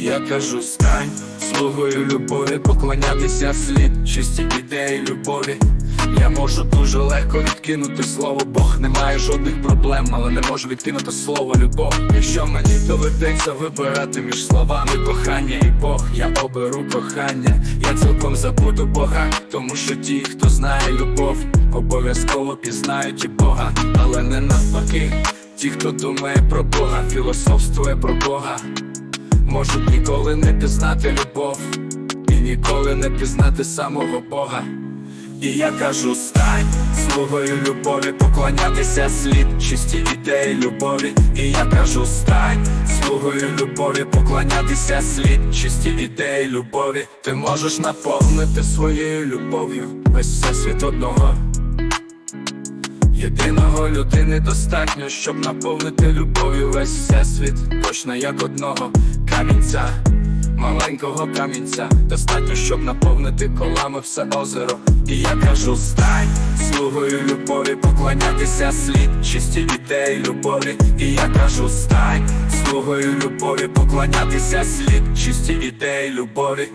Я кажу, стань слугою любові, поклонятися слід, чисті ідеї любові. Я можу дуже легко відкинути слово Бог не має жодних проблем, але не можу відкинути слово любов. Якщо мені доведеться вибирати між словами кохання і Бог, я оберу кохання, я цілком забуду Бога, тому що ті, хто знає любов, обов'язково пізнають і Бога, але не навпаки. Ті, хто думає про Бога, філософствує про Бога, можуть ніколи не пізнати любов і ніколи не пізнати самого Бога. І я кажу, стань слугою любові, поклонятися слід, чисті ідеї любові. І я кажу, стань слугою любові, поклонятися слід, чисті ідеї любові. Ти можеш наповнити своєю любов'ю весь всесвіт одного. Єдиного людини достатньо, щоб наповнити любов'ю весь всесвіт, точно як одного камінця, маленького камінця, достатньо, щоб наповнити колами все озеро. І я кажу, стань слугою любові, поклонятися слід, чисті ідеї любові. І я кажу, стань слугою любові, поклонятися слід, чисті ідеї любові.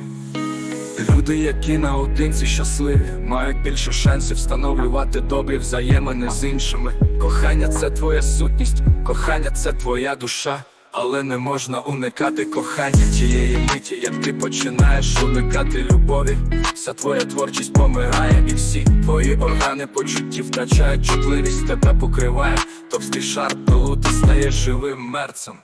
Люди, які наодинці щасливі, мають більше шансів встановлювати добрі взаємини з іншими. Кохання це твоя сутність, кохання це твоя душа, але не можна уникати кохання тієї миті, як ти починаєш уникати любові. Вся твоя творчість помирає, і всі твої органи почуттів втрачають чутливість, тебе покриває, товстий шар пилу, ти стаєш живим мерцем.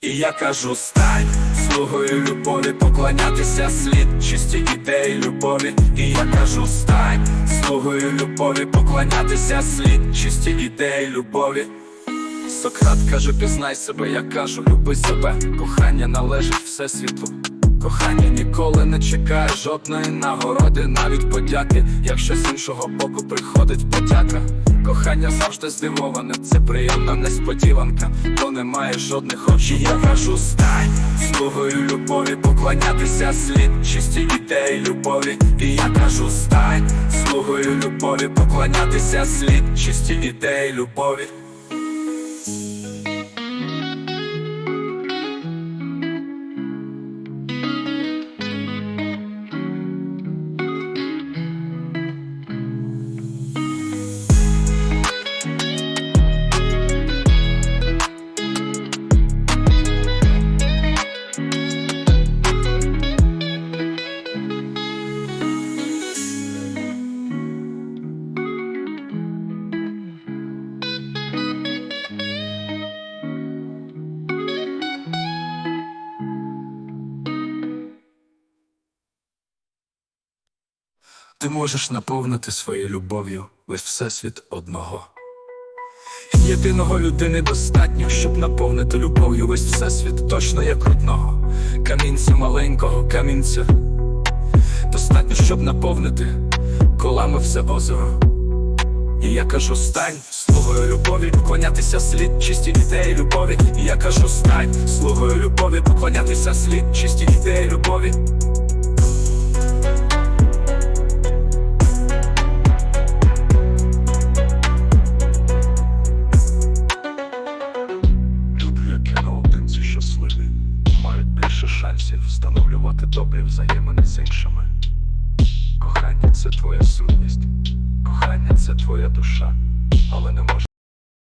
І я кажу, стань слугою любові, поклонятися слід, чисті ідеї любові. І я кажу, стань слугою любові, поклонятися слід, чисті ідеї любові. Сократ каже, пізнай себе, я кажу, люби себе. Кохання належить всесвіту. Кохання ніколи не чекає жодної нагороди, навіть подяки, якщо з іншого боку приходить подяка. Кохання завжди здивоване, це приємна несподіванка, то немає жодних очей. Я кажу, стань слугою любові, поклонятися слід, чисті ідеї любові. І я кажу, стань слугою любові, поклонятися слід, чисті ідеї любові. Ти можеш наповнити своєю любов'ю весь всесвіт одного. Єдиного людини достатньо, щоб наповнити любов'ю весь всесвіт, точно як одного. Камінця маленького камінця. Достатньо, щоб наповнити колами все озеро. І я кажу, стань слугою любові, поклонятися слід, чисті ідеї любові. І я кажу, стань слугою любові, поклонятися слід, чисті ідеї любові. стосунків, встановлювати добрі взаємини з іншими. Кохання це твоя сутність, кохання це твоя душа, але не може.